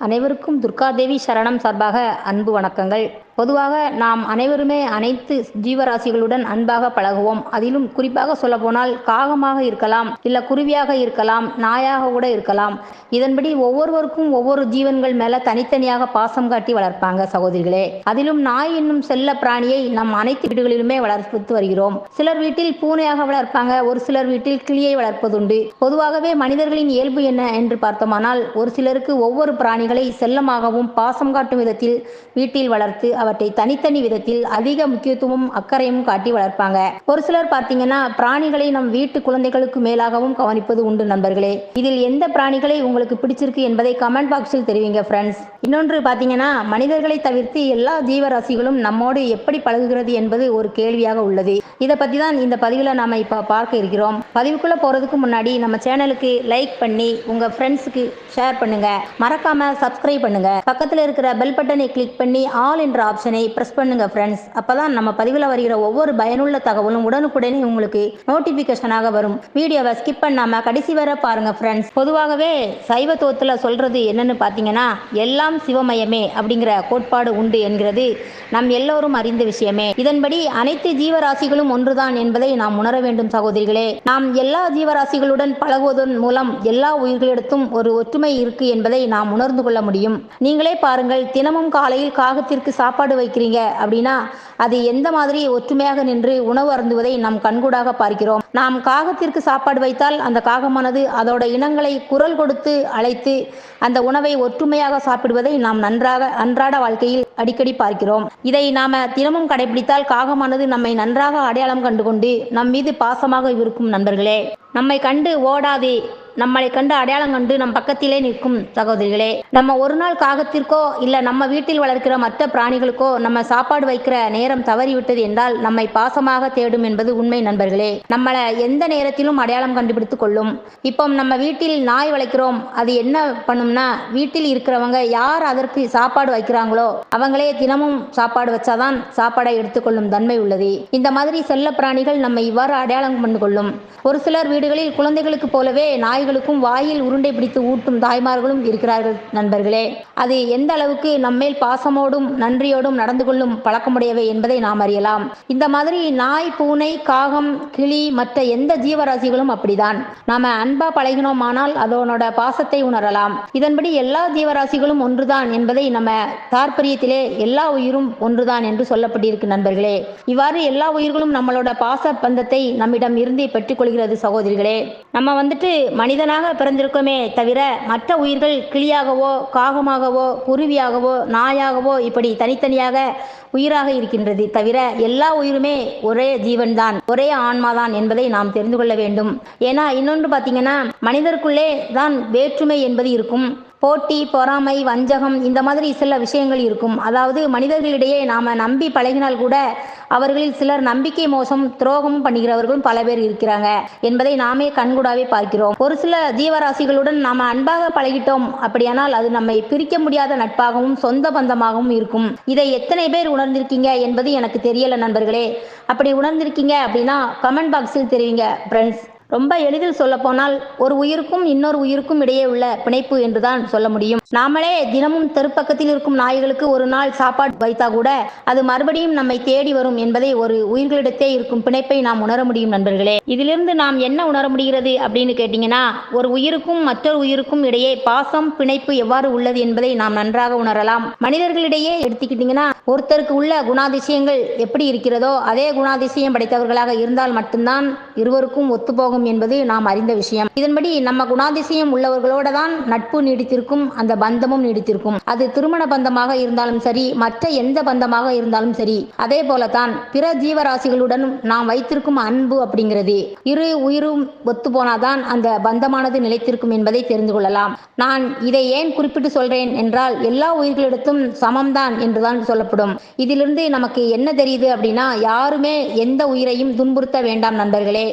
அனைவருக்கும் துர்காதேவி சரணம் சார்பாக அன்பு வணக்கங்கள். பொதுவாக நாம் அனைவருமே அனைத்து ஜீவராசிகளுடன் அன்பாக பழகுவோம். அதிலும் குறிப்பாக சொல்லப்போனால் காகமாக இருக்கலாம் இல்ல குருவியாக இருக்கலாம் நாயாக கூட இருக்கலாம். இதன்படி ஒவ்வொருவருக்கும் ஒவ்வொரு ஜீவன்கள் மேல தனித்தனியாக பாசம் காட்டி வளர்ப்பாங்க சகோதரிகளே. அதிலும் நாய் என்னும் செல்ல பிராணியை நம் அனைத்து வீடுகளிலுமே வளர்த்து வருகிறோம். சிலர் வீட்டில் பூனையாக வளர்ப்பாங்க ஒரு சிலர் வீட்டில் கிளியை வளர்ப்பதுண்டு. பொதுவாகவே மனிதர்களின் இயல்பு என்ன என்று பார்த்தோமானால் ஒரு சிலருக்கு ஒவ்வொரு பிராணிகளை செல்லமாகவும் பாசம் காட்டும் விதத்தில் வீட்டில் வளர்த்து அவற்றை தனித்தனி விதத்தில் அதிக முக்கியத்துவம் அக்கறையும் காட்டி வளர்ப்பாங்க. ஒரு சிலர் பார்த்தீங்கன்னா பிராணிகளை நம் வீட்டு குழந்தைகளுக்கு மேலாகவும் கவனிப்பது உண்டு நண்பர்களே. இதில் எந்த பிராணிகளை உங்களுக்கு பிடிச்சிருக்கு என்பதை கமெண்ட் பாக்ஸில் தெரிவிங்க ஃப்ரெண்ட்ஸ் இன்னொன்று பார்த்தீங்கன்னா மனிதர்களை தவிர்த்து எல்லா ஜீவராசிகளும் நம்மோடு எப்படி பழகுகிறது என்பது ஒரு கேள்வியாக உள்ளது. இதை பற்றி தான் இந்த பதிவில் நாம இப்போ பார்க்க இருக்கிறோம். பதிவுக்குள்ளே போகிறதுக்கு முன்னாடி நம்ம சேனலுக்கு லைக் பண்ணி உங்கள் ஃப்ரெண்ட்ஸுக்கு ஷேர் பண்ணுங்க. மறக்காம சப்ஸ்கிரைப் பண்ணுங்க. பக்கத்தில் இருக்கிற பெல் பட்டனை கிளிக் பண்ணி ஆல் என்ற ப்ரெஸ் பண்ணுங்க ஃப்ரெண்ட்ஸ் அப்பதான் நம்ம பதிவில் வருகிற ஒவ்வொரு பயனுள்ள தகவலும் உடனுக்குடனே உங்களுக்கு நோட்டிஃபிகேஷனாக வரும். வீடியோவை ஸ்கிப் பண்ணாம கடைசி வர பாருங்க ஃப்ரெண்ட்ஸ் பொதுவாகவே சைவத்துவத்தில் சொல்றது என்னன்னு பார்த்தீங்கன்னா எல்லாம் சிவமயமே அப்படிங்கிற கோட்பாடு உண்டு என்கிறது நம் எல்லோரும் அறிந்த விஷயமே. இதன்படி அனைத்து ஜீவராசிகளும் ஒன்றுதான் என்பதை நாம் உணர வேண்டும் சகோதரிகளே. நாம் எல்லா ஜீவராசிகளுடன் பழகுவதன் மூலம் எல்லா உயிர்களிடத்தும் ஒரு ஒற்றுமை இருக்கு என்பதை நாம் உணர்ந்து கொள்ள முடியும். நீங்களே பாருங்கள் தினமும் காலையில் காகத்திற்கு சாப்பாடு வைக்கிறீங்க அப்படின்னா அது எந்த மாதிரி ஒற்றுமையாக நின்று உணவு அருந்துவதை நாம் கண்கூடாக பார்க்கிறோம். நாம் காகத்திற்கு சாப்பாடு வைத்தால் அந்த காகமானது அதோட இனங்களை குரல் கொடுத்து அழைத்து அந்த உணவை ஒற்றுமையாக சாப்பிடுவதை நாம் நன்றாக அன்றாட வாழ்க்கையில் அடிக்கடி பார்க்கிறோம். இதை நாம தினமும் கடைபிடித்தால் காகமானது நம்மை நன்றாக அடையாளம் கண்டு கொண்டு நம் மீது பாசமாக இருக்கும் நண்பர்களே. நம்மை கண்டு ஓடாதே நம்மளை கண்டு அடையாளம் கண்டு நம் பக்கத்திலே நிற்கும் சகோதரிகளே நம்ம ஒரு நாள் காகத்திற்கோ இல்ல நம்ம வீட்டில் வளர்க்கிற மற்ற பிராணிகளுக்கோ நம்ம சாப்பாடு வைக்கிற நேரம் தவறிவிட்டது என்றால் நம்மை பாசமாக தேடும் என்பது உண்மை நண்பர்களே. நம்மளை எந்த நேரத்திலும் அடையாளம் கண்டுபிடித்து கொள்ளும். இப்போ நம்ம வீட்டில் நாய் வளர்க்கிறோம் அது என்ன பண்ணும்னா வீட்டில் இருக்கிறவங்க யார் அதற்கு சாப்பாடு வைக்கிறாங்களோ அவங்களே தினமும் சாப்பாடு வச்சாதான் சாப்பாடை எடுத்துக்கொள்ளும் தன்மை உள்ளது. இந்த மாதிரி செல்ல பிராணிகள் நம்மை இவ்வாறு அடையாளம் கொண்டு கொள்ளும். ஒரு சிலர் வீடுகளில் குழந்தைகளுக்கு போலவே நாய் நாய்களுக்கும் வாயில் உருண்டை பிடித்து ஊட்டும் தாய்மார்களும் இருக்கிறார்கள் நண்பர்களே. அது எந்த அளவுக்கு நம்மேல் பாசமோடும் நன்றியோடும் நடந்து கொள்ளும் பழக்கமுடையவை என்பதை நாம் அறியலாம். இந்த மாதிரி நாய் பூனை காகம் கிளி மற்ற எந்த ஜீவராசிகளும் அப்படிதான். நாம அன்பா பழகினோமானால் அதனோட பாசத்தை உணரலாம். இதன்படி எல்லா ஜீவராசிகளும் ஒன்றுதான் என்பதை நம்ம தாற்பரியத்திலே எல்லா உயிரும் ஒன்றுதான் என்று சொல்லப்பட்டிருக்கு நண்பர்களே. இவ்வாறு எல்லா உயிர்களும் நம்மளோட பாச பந்தத்தை நம்மிடம் இருந்து பெற்றுக்கொள்கிறது சகோதரிகளே. நம்ம வந்துட்டு மனிதனாக பிறந்திருக்கோமே தவிர மற்ற உயிர்கள் கிளியாகவோ காகமாகவோ குருவியாகவோ நாயாகவோ இப்படி தனித்தனியாக உயிராக இருக்கின்றது தவிர எல்லா உயிருமே ஒரே ஜீவன்தான் ஒரே ஆன்மாதான் என்பதை நாம் தெரிந்து கொள்ள வேண்டும். ஏன்னா இன்னொன்று பார்த்தீங்கன்னா மனிதருக்குள்ளே தான் வேற்றுமை என்பது இருக்கும். போட்டி பொறாமை வஞ்சகம் இந்த மாதிரி சில விஷயங்கள் இருக்கும். அதாவது மனிதர்களிடையே நாம் நம்பி பழகினால் கூட அவர்களில் சிலர் நம்பிக்கை மோசம் துரோகமும் பண்ணுகிறவர்களும் பல பேர் இருக்கிறாங்க என்பதை நாமே கண்கூடாவே பார்க்கிறோம். ஒரு சில ஜீவராசிகளுடன் நாம் அன்பாக பழகிட்டோம் அப்படியானால் அது நம்மை பிரிக்க முடியாத நட்பாகவும் சொந்த பந்தமாகவும் இருக்கும். இதை எத்தனை பேர் உணர்ந்திருக்கீங்க என்பது எனக்கு தெரியல நண்பர்களே. அப்படி உணர்ந்திருக்கீங்க அப்படின்னா கமெண்ட் பாக்ஸில் தெரிவிங்க ஃப்ரெண்ட்ஸ் ரொம்ப எளிதில் சொல்ல போனால் ஒரு உயிருக்கும் இன்னொரு உயிருக்கும் இடையே உள்ள பிணைப்பு என்றுதான் சொல்ல முடியும். நாமளே தினமும் தெருப்பக்கத்தில் இருக்கும் நாய்களுக்கு ஒரு நாள் சாப்பாடு வைத்தா கூட அது மறுபடியும் நம்மை தேடி வரும் என்பதை ஒரு உயிர்களிடத்தே இருக்கும் பிணைப்பை நாம் உணர முடியும் நண்பர்களே. இதிலிருந்து நாம் என்ன உணர முடிகிறது அப்படின்னு கேட்டீங்கன்னா ஒரு உயிருக்கும் மற்றொரு உயிருக்கும் இடையே பாசம் பிணைப்பு எவ்வாறு உள்ளது என்பதை நாம் நன்றாக உணரலாம். மனிதர்களிடையே எடுத்துக்கிட்டீங்கன்னா ஒருத்தருக்கு உள்ள குணாதிசயங்கள் எப்படி இருக்கிறதோ அதே குணாதிசயம் படைத்தவர்களாக இருந்தால் மட்டும்தான் இருவருக்கும் ஒத்துப்போகும் ஆகும் என்பது நாம் அறிந்த விஷயம். இதன்படி நம்ம குணாதிசயம் உள்ளவர்களோட தான் நட்பு நீடித்திருக்கும் அந்த பந்தமும் நீடித்திருக்கும். அது திருமண பந்தமாக இருந்தாலும் சரி மற்ற எந்த பந்தமாக இருந்தாலும் சரி அதே போலதான் பிற ஜீவராசிகளுடன் நாம் வைத்திருக்கும் அன்பு அப்படிங்கிறது. இரு உயிரும் ஒத்து போனாதான் அந்த பந்தமானது நிலைத்திருக்கும் என்பதை தெரிந்து கொள்ளலாம். நான் இதை ஏன் குறிப்பிட்டு சொல்றேன் என்றால் எல்லா உயிர்களிடத்தும் சமம்தான் என்றுதான் சொல்லப்படும். இதிலிருந்து நமக்கு என்ன தெரியுது அப்படின்னா யாருமே எந்த உயிரையும் துன்புறுத்த வேண்டாம் நண்பர்களே.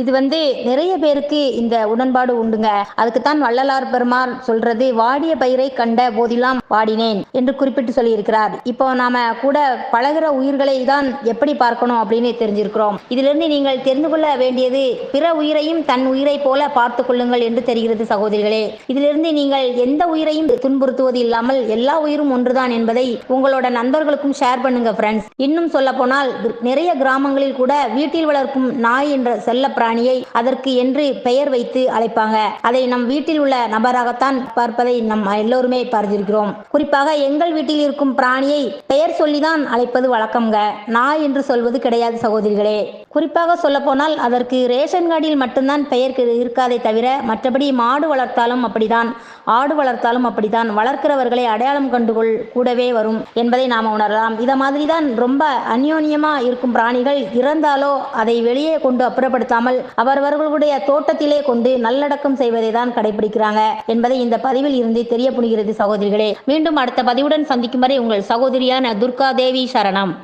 இது வந்து நிறைய பேருக்கு இந்த உடன்பாடு உண்டுங்க. அதுக்குத்தான் வள்ளலார் பெருமாள் சொல்றது வாடிய பயிரை கண்ட போதிலாம் வாடினேன் என்று குறிப்பிட்டு சொல்லியிருக்கிறார். இப்போ நாம கூட பழகுற உயிர்களை தான் எப்படி பார்க்கணும் அப்படின்னு தெரிஞ்சிருக்கிறோம். இதிலிருந்து நீங்கள் தெரிந்து கொள்ள வேண்டியது பிற உயிரையும் தன் உயிரை போல பார்த்து கொள்ளுங்கள் என்று தெரிகிறது சகோதரிகளே. இதிலிருந்து நீங்கள் எந்த உயிரையும் துன்புறுத்துவது இல்லாமல் எல்லா உயிரும் ஒன்றுதான் என்பதை உங்களோட நண்பர்களுக்கும் ஷேர் பண்ணுங்க ஃப்ரெண்ட்ஸ் இன்னும் சொல்ல போனால் நிறைய கிராமங்களில் கூட வீட்டில் வளர்க்கும் நாய் என்ற செல்ல பிராணியை அதற்கு என்று பெயர் வைத்து அழைப்பாங்க. அதை நம் வீட்டில் உள்ள நபராகத்தான் பார்ப்பதை நம் எல்லோருமே பார்த்திருக்கிறோம். குறிப்பாக எங்கள் வீட்டில் இருக்கும் பிராணியை பெயர் சொல்லிதான் அழைப்பது வழக்கம்ங்க. நாய் என்று சொல்வது கிடையாது சகோதரிகளே. குறிப்பாக சொல்லப்போனால் அதற்கு ரேஷன் கார்டில் மட்டும்தான் பெயர் இருக்காதே தவிர மற்றபடி மாடு வளர்த்தாலும் அப்படிதான். ஆடு வளர்த்தாலும் அப்படிதான். வளர்க்கிறவர்களை அடையாளம் கண்டுகொள் கூடவே வரும் என்பதை நாம் உணரலாம். இதை மாதிரி தான் ரொம்ப அந்யோன்யமாக இருக்கும் பிராணிகள் இறந்தாலோ அதை வெளியே கொண்டு அப்புறப்படுத்தாமல் அவரவர்களுடைய தோட்டத்திலே கொண்டு நல்லடக்கம் செய்வதை தான் கடைபிடிக்கிறாங்க என்பதை இந்த பதிவில் இருந்து தெரியப்படுகிறது சகோதரிகளே. மீண்டும் அடுத்த பதிவுடன் சந்திக்கும் வரை உங்கள் சகோதரியான துர்கா தேவி சரணம்.